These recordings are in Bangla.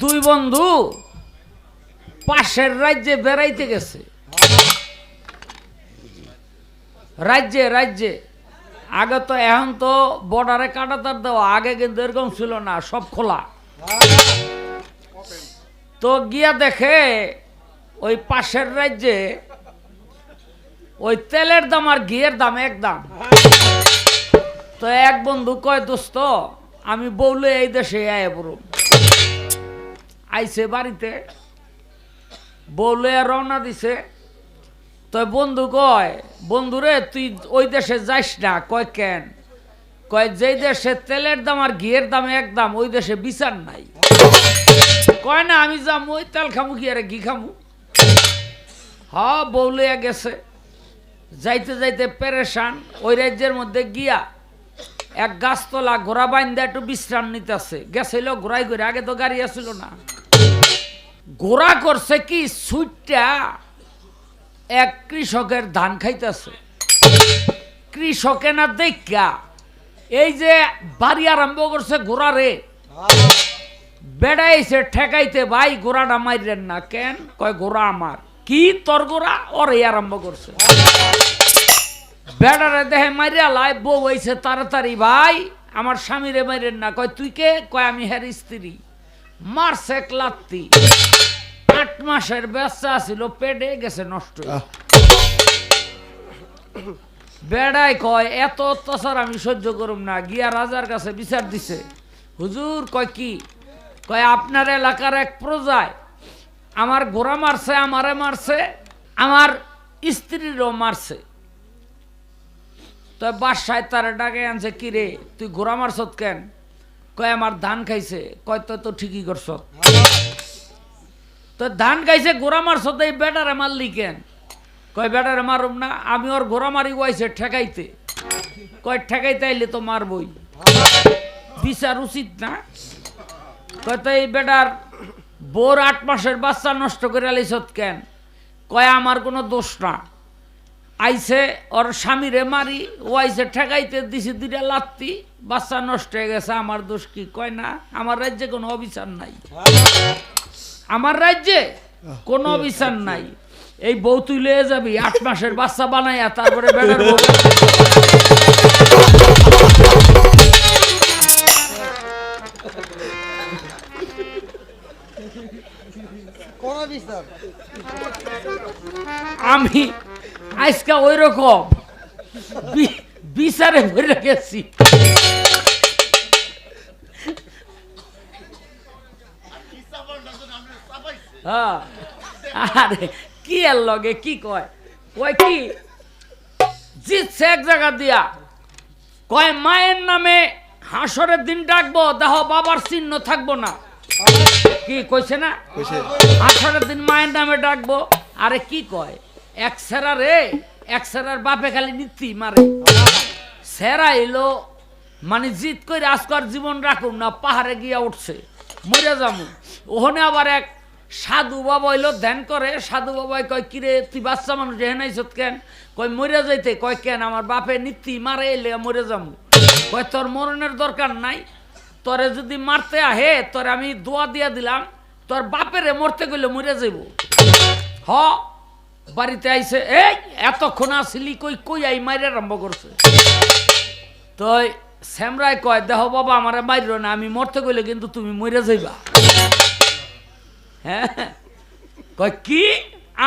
দুই বন্ধু পাশের রাজ্যে বেড়াইতে গেছে। রাজ্যে রাজ্যে। আগে তো এখন তো বর্ডারে কাটাতার দেওয়া, আগে কিন্তু এরকম ছিল না, সব খোলা। তো গিয়া দেখে ওই পাশের রাজ্যে ওই তেলের দাম আর ঘিয়ের দাম এক দাম। তো এক বন্ধু কয়, দোস্ত, আমি বউলে এই দেশে আয় পড়ব আইছে বাড়িতে। বউলে রওনা দিছে। তো বন্ধু কয় বন্ধুরে তুই ওই দেশে যাইস না? কয়, কেন? কয়, যেই দেশে তেলের দাম আর ঘিয়ের দাম একদম, ওই দেশে বিচার নাই। কয়, না, আমি যাম, ওই তেল খামু কি আরে ঘি খামু। হ বউলে গেছে। যাইতে যাইতে পেরেশান ওই রাজ্যের মধ্যে গিয়া এক গাছতলা ঘোড়া বাইন্দা একটু বিশ্রাম নিতেছে। গেছিল ঘোড়াই ঘুরে, আগে তো গাড়ি আসছিল না। ঘোড়া করছে কি? সুইটটা এক কৃষকের ধান খাইতেছে। কৃষকে না দেখা এই যে বাড়ি আরম্ভ করছে ঘোড়া রে বেড়াইছে ঠেকাইতে ভাই ঘোড়াটা মাইরেন না কেন? কয় ঘোড়া আমার। কি তোর ঘোড়া ওরে আরম্ভ করছে। বেড়ারে দেহে মারিয়া লাই, বউ হইছে তাড়াতাড়ি ভাই, আমার স্বামীরে মাইরেন না। কয়, তুই কে? কয়, আমি হ্যার স্ত্রী। মারছে এক লাত্তি। আট মাসের ব্যবসা ছিল পেটে গেছে নষ্ট। বেড়াই কয় এত অত্যাচার আমি সহ্য করুম না। গিয়া রাজার কাছে বিচার দিছে। হুজুর কয় কি? কয় আপনার এলাকার এক প্রজায় আমার ঘোড়া মারছে আমারে মারছে আমার স্ত্রীরও মারছে। তো বাসায় তারা ডাকে আনছে কি রে তুই ঘোড়া মারছত কেন? কয় আমার ধান খাইছে। কয় তো তো ঠিকই করছ। তো ধান খাইছে ঘোড়া মারছত এই বেটারে মারলি কেন? কয়, বেটারে মারুম না, আমি ওর গোড়া মারি ওয়াইছে ঠেকাইতে। কয়, ঠেকাইতে আইলে তো মারবই। বিচার উচিত না। কয়, তো এই বেটার বোর আট মাসের বাচ্চা নষ্ট করে আলিছত কেন? কয়, আমার কোনো দোষ না। আইছে, ওর স্বামীরে মারি ও আইছে ঠেকাইতে, দিছি দুইটা লাত্তি, বাচ্চা নষ্ট হয়ে গেছে, আমার দোষ কি? কয়, না, আমার রাজ্যে কোনো অবিচার নাই। আমার রাজ্যে কোনো অবিচার নাই। এই বউ তুই লয়ে যাবি আট মাসের বাচ্চা বানাইয়া তারপরে বউ আমি আজকে ওই রকম বিচারে ভরে গেছি। হ্যাঁ। আরে কি এর লগে কি কয়? কয় কি? জিতছে এক জায়গা দিয়া। কয় মায়ের নামে হাসরের দিন ডাকবো দেহ বাবার চিহ্ন থাকব না। কি কইছে না? আঠারো দিন মায়ের নামে ডাকবো। আরে কি কয়? এক সেরা রে এক সেরার বাপে খালি নীতি মারে। সেরা এলো মানে জিত করে আজকার জীবন রাখুন না পাহাড়ে গিয়া উঠছে। মরে যাব। ওখানে আবার এক সাধু বাবা হইল ধ্যান করে, সাধু বাবাই কয়, কিরে, তুই বাচ্চা মানুষ এখানে আইসত কেন? কয় মরে যাইতে। কয়, কেন? আমার বাপে নীতি মারে এলে মরে যাব কয়, তোর মরণের দরকার নাই। তোরে যদি মারতে আহে, তোরে আমি দোয়া দিয়া দিলাম, তোর বাপেরে মরতে গেলে মরে যাইব। হ, বাড়িতে আইছে, এই, এতক্ষণ আসিলি কই কই আই মাইরে আরম্ভ করছে? তো শ্যামরাই কয়, দেহ বাবা, আমারে মারিল না, আমি মরতে গেলে কিন্তু তুমি মরে যাইবা। হ্যাঁ? কি?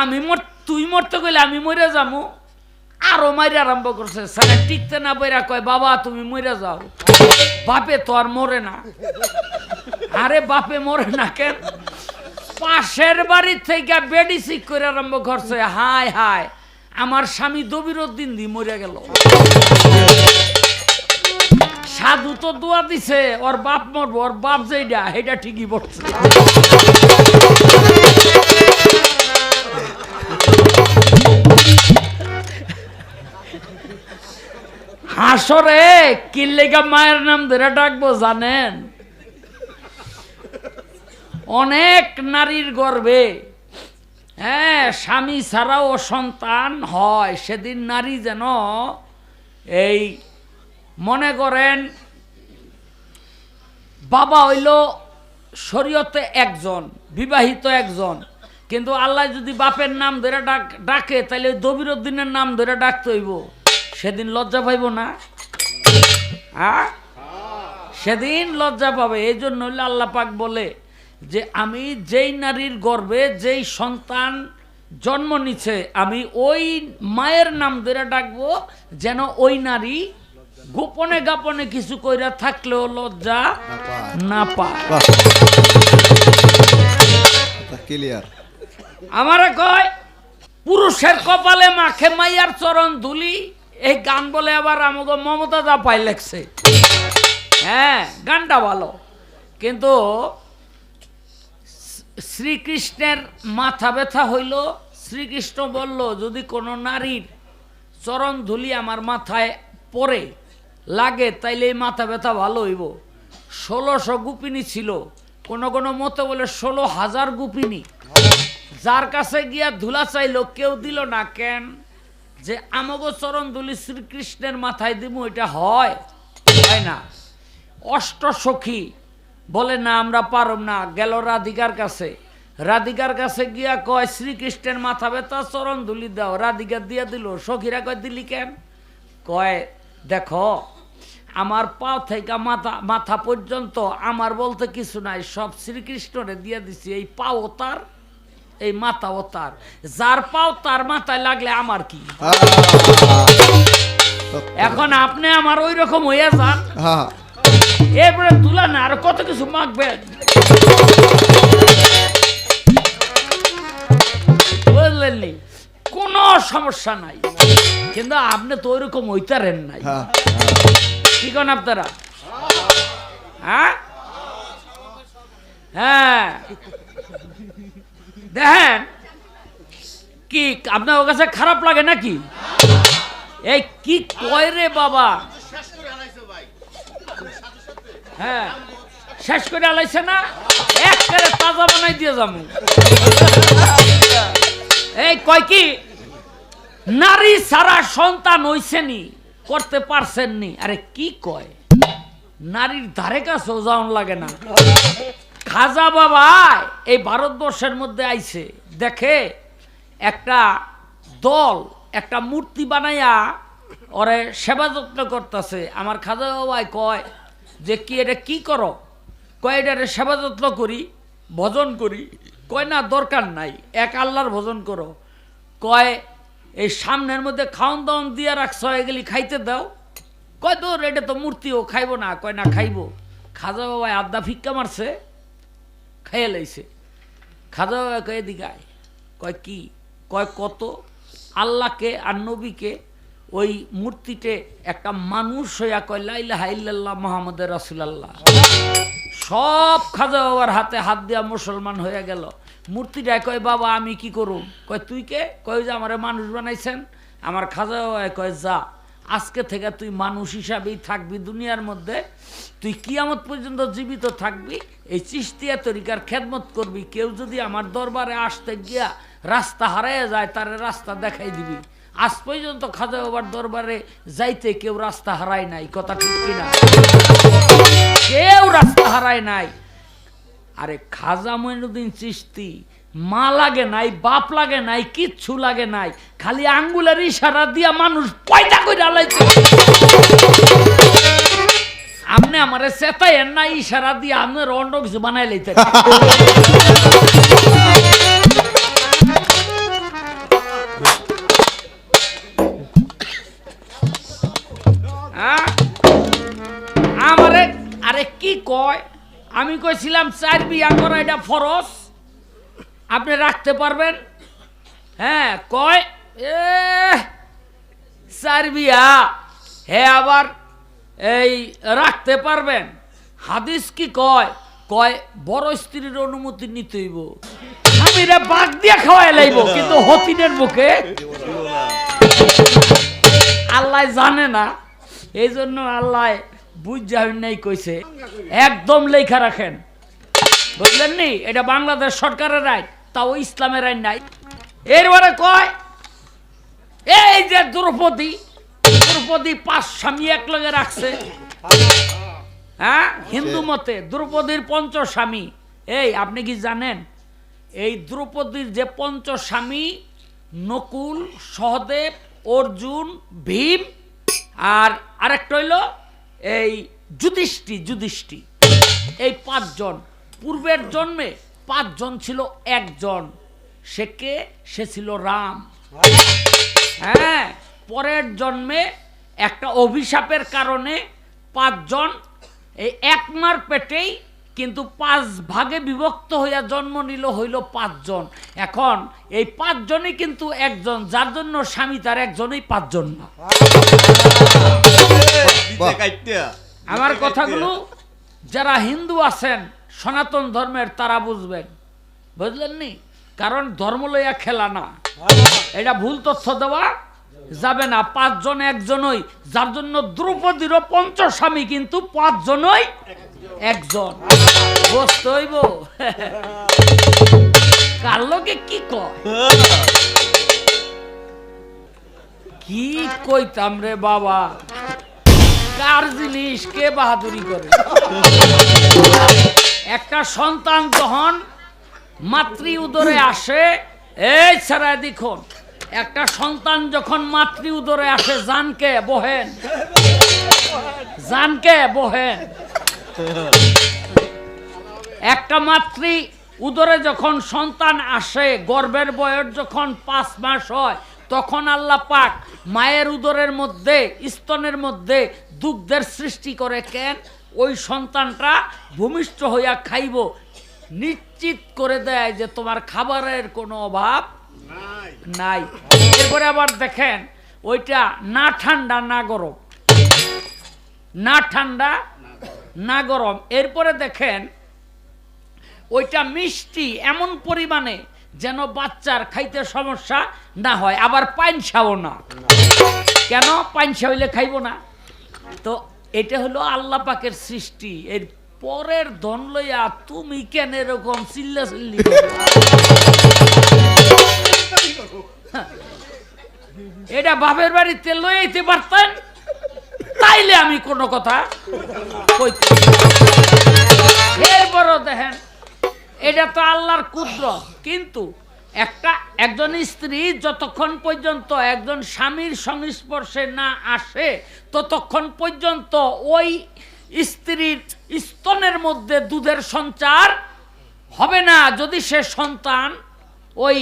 আমি মর, তুই মরতে গেলে আমি মরে যাব আরও মারি আরম্ভ করছে সারা টিকতে না বইরা কয়, বাবা, তুমি মরে যাও। বাপে তো আর মরে না। আরে বাপে মরে না কেন? পাশের বাড়ির থেকে বেডি সিক করে আরম্ভ করছে, হায় হায়, আমার স্বামী দবিরুদ্দিন দি মরে গেল। সাধু তো দোয়া দিছে, ওর বাপ মরবো, ওর বাপ যেইটা সেটা ঠিকই পড়ছে হাসরে কিল্লেগা মায়ের নাম ধরে ডাকবো জানেন? অনেক নারীর গর্ভে হ্যাঁ স্বামী ছাড়াও সন্তান হয়, সেদিন নারী যেন এই মনে করেন, বাবা হইল শরীয়তে একজন, বিবাহিত একজন। কিন্তু আল্লাহ যদি বাপের নাম ধরে ডাক ডাকে তাহলে ওই দবিরুদ্দিনের নাম ধরে ডাকতে হইব। সেদিন লজ্জা পাইব না? হ্যাঁ? সেদিন লজ্জা পাবে। এই জন্য হইলে আল্লাহ পাক বলে যে, আমি যেই নারীর গর্ভে যেই সন্তান জন্ম নিছে, আমি ওই মায়ের নাম ধরে ডাকবো যেন ওই নারী গোপনে গাপনে কিছু কইরা থাকলেও লজ্জা না পায়। ক্লিয়ার আমারে কয় পুরুষের কপালে মাখে মাইয়ার চরণ ধুলি এই গান বলে আবার আমাকে মমতা দা পাই লেগছে হ্যাঁ গানটা ভালো। কিন্তু শ্রীকৃষ্ণের মাথা ব্যথা হইল শ্রীকৃষ্ণ বলল যদি কোনো নারীর চরণ ধুলি আমার মাথায় পড়ে লাগে, তাইলে এই মাথা ব্যথা ভালো হইব। ষোলোশো গুপিনী ছিল। কোনো কোনো মতে বলে ষোলো হাজার গুপিনী। যার কাছে গিয়া ধুলা চাইলো, কেউ দিল না। কেন? যে আমাগো চরণ ধুলি শ্রীকৃষ্ণের মাথায় দিব এটা হয়? হয় না। অষ্ট সখী বলে, না, আমরা পারব না। গেল রাধিকার কাছে। রাধিকার কাছে গিয়া কয়, শ্রীকৃষ্ণের মাথা ব্যথা চরণ ধুলি দাও। রাধিকা দিয়া দিল। সখীরা কয়, দিলি কেন? কয় দেখো আমার পা থেকে মাথা মাথা পর্যন্ত আমার বলতে কিছু নাই সব শ্রীকৃষ্ণরে দিয়ে দিছি এই পাও তার এই মাথাও তার। যার পাও তার মাথায় লাগলে আমার কি? এখন আপনি আমার ওই রকম হইয়া যান। এরপরে তুলা না আর কত কিছু মাখবেন বুঝলেন? কোনো সমস্যা নাই। কিন্তু আপনি তো ওইরকম হইতারেন নাই। হ্যাঁ। কি কন আপনারা? হ্যাঁ? হ্যাঁ। দেখেন কি আপনার ওর কাছে খারাপ লাগে নাকি? এই কি কয় রে বাবা? হ্যাঁ। শেষ করে আলাইছে না? একবারে তাজা বানাই দিয়ে যাব। এই কয় কি? নারী সারা সন্তান হইছেনি, করতে পারছেননি। আরে কি কয়? নারীর ধারে কাছেও যাওয়ান লাগে না। খাজা বাবা এই ভারতবর্ষের মধ্যে আইছে। দেখে একটা দল, একটা মূর্তি বানাইয়া ওরে সেবা যত্ন করতেছে। আমার খাজা বাবাই কয় যে কি, এটা কি করো? কয় এটারে সেবা যত্ন করি, ভজন করি। কয়, না, দরকার নাই, এক আল্লাহর ভোজন করো। কয়, এই সামনের মধ্যে খাওন দাওন দিয়ে রাখছ, এগুলি খাইতে দাও। কয় তোর এটা তো মূর্তিও, খাইব না। কয়, না, খাইব। খাজা বাবাই আড্ডা ফিক্কা মারছে, খাইয়ে লাইছে। খাজা বাবা কয়, এদিকে কয়, কি? কয়, কত? আল্লাহকে আর নবীকে ওই মূর্তিতে একটা মানুষ হইয়া কয় লাইলাহা ইল্লাল্লাহ মোহাম্মদের রাসুলাল্লাহ। সব খাজা বাবার হাতে হাত দিয়া মুসলমান হয়ে গেল। মূর্তিটা কয়, বাবা, আমি কি করুম কয়, তুই কে? কয় যে আমারে মানুষ বানাইছেন, আমার খাজা কয়, যা, আজকে থেকে তুই মানুষ হিসাবেই থাকবি দুনিয়ার মধ্যে। তুই কিয়ামত পর্যন্ত জীবিত থাকবি, এই চিস্তিয়া তরিকার খেদমত করবি। কেউ যদি আমার দরবারে আসতে গিয়া রাস্তা হারাইয়া যায়, তার রাস্তা দেখাই দিবি। আজ পর্যন্ত খাজা বাবার দরবারে যাইতে কেউ রাস্তা হারায় নাই, কথা ঠিক কিনা? কেউ রাস্তা হারায় নাই। আরে খাজা মইনুদ্দিন চিস্তি মা লাগে নাই, বাপ লাগে নাই, কিচ্ছু লাগে নাই, খালি আঙ্গুলের ইশারা দিয়া মানুষ পয়দা করে আলাইছে আপনি আমারে চেতাইয়েন না ইশারা দিয়ে আপনার অন্য কিছু বানাই লাইতে? আমারে, আরে কি কয়? আমি কইছিলাম, চার বিয়া করা এটা ফরজ। আপনি রাখতে পারবেন? হ্যাঁ কয় এ চার বিয়া। হে আবার এই রাখতে পারবেন? হাদিস কি কয়? কয়, বড় স্ত্রীর অনুমতি নিতে হইব। স্বামীরা বাদ দিয়ে খাওয়াই লাইব, কিন্তু হতিনের মুখে? আল্লাহ জানে না এই জন্য আল্লাহ বুঝা নাই কইছে। একদম লেখা রাখেন। বুঝলেন নি? এটা বাংলাদেশ সরকারের আইন তাও ইসলামের আইন নাই। এরপরে কয়, এই যে দ্রৌপদী দ্রৌপদী পাঁচ স্বামী এক লগে রাখছে। হ্যাঁ? হিন্দু মতে দ্রৌপদীর পঞ্চ স্বামী। এই, আপনি কি জানেন? এই দ্রৌপদীর যে পঞ্চস্বামী নকুল, সহদেব, অর্জুন, ভীম, আর আরেকটা হইল এই যুধিষ্ঠি যুধিষ্ঠি। এই পাঁচজন। পূর্বের জন্মে পাঁচজন ছিল একজন। সে কে? সে ছিল রাম। হ্যাঁ পরের জন্মে একটা অভিশাপের কারণে পাঁচজন এই একমার পেটেই কিন্তু পাঁচ ভাগে বিভক্ত হইয়া জন্ম নিল, হইল পাঁচজন। এখন এই পাঁচজনই কিন্তু একজন, যার জন্য স্বামী, তার একজনই পাঁচজন না। আমার কথাগুলো যারা হিন্দু আছেন, সনাতন ধর্মের, তারা বুঝবেন। বুঝলেন নি কারণ ধর্ম লইয়া খেলা না। এটা ভুল তথ্য দেওয়া যাবে না। পাঁচজন একজনই যার জন্য দ্রৌপদীরও পঞ্চস্বামী, কিন্তু পাঁচজনই একজন। হইব। কার লোকে কি কয়? কি কইতাম রে বাবা? কার জিনিস কে বাহাদুরি করে? একটা সন্তান যখন মাতৃ উদরে আসে, এই ছাড়া দেখুন একটা সন্তান যখন মাতৃ উদরে আসে জানকে বহেন। জানকে বহেন। একটা মাতৃ উদরে যখন সন্তান আসে গর্ভের বয়স যখন পাঁচ মাস হয় তখন আল্লাহ পাক মায়ের উদরের মধ্যে, স্তনের মধ্যে দুগ্ধের সৃষ্টি করে কেন? ওই সন্তানটা ভূমিষ্ঠ হইয়া খাইব। নিশ্চিত করে দেয় যে তোমার খাবারের কোনো অভাব নাই। এরপরে আবার দেখেন, ওইটা না ঠান্ডা, না গরম। না ঠান্ডা, না গরম। এরপরে দেখেন, ওইটা মিষ্টি এমন পরিমাণে যেন বাচ্চার খাইতে সমস্যা না হয়, আবার পাইনসাও না। কেন? পাইনসা হইলে খাইব না। তো এটা হলো আল্লাহ পাকের সৃষ্টি। এর পরের ধন লইয়া তুমি কেন এরকম চিল্লা চিল্লি এটা বাপের বাড়িতে লইতে পারতেন, তাইলে আমি কোনো কথা কইতে এটা তো আল্লাহর কুদ্র কিন্তু একটা, একজন স্ত্রী যতক্ষণ পর্যন্ত একজন স্বামীর সংস্পর্শে না আসে, ততক্ষণ পর্যন্ত ওই স্ত্রীর স্তনের মধ্যে দুধের সঞ্চার হবে না। যদি সে সন্তান ওই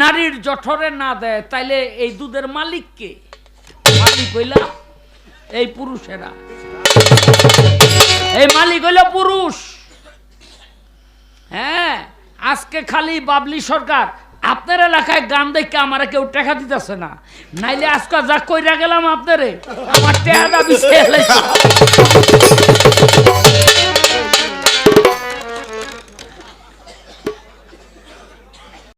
নারীর জঠরে না দেয়, তাইলে এই দুধের মালিককে মালিক হইলা এই পুরুষেরা। এই মালিক হইল পুরুষ। হ্যাঁ আজকে খালি বাবলি সরকার, আপনার এলাকায় গান দেখে আমার কেউ টেকা দিতেছে না। নাইলে আজকে যা কইরা গেলাম আপনারে, আমার টেহাটা বিষয়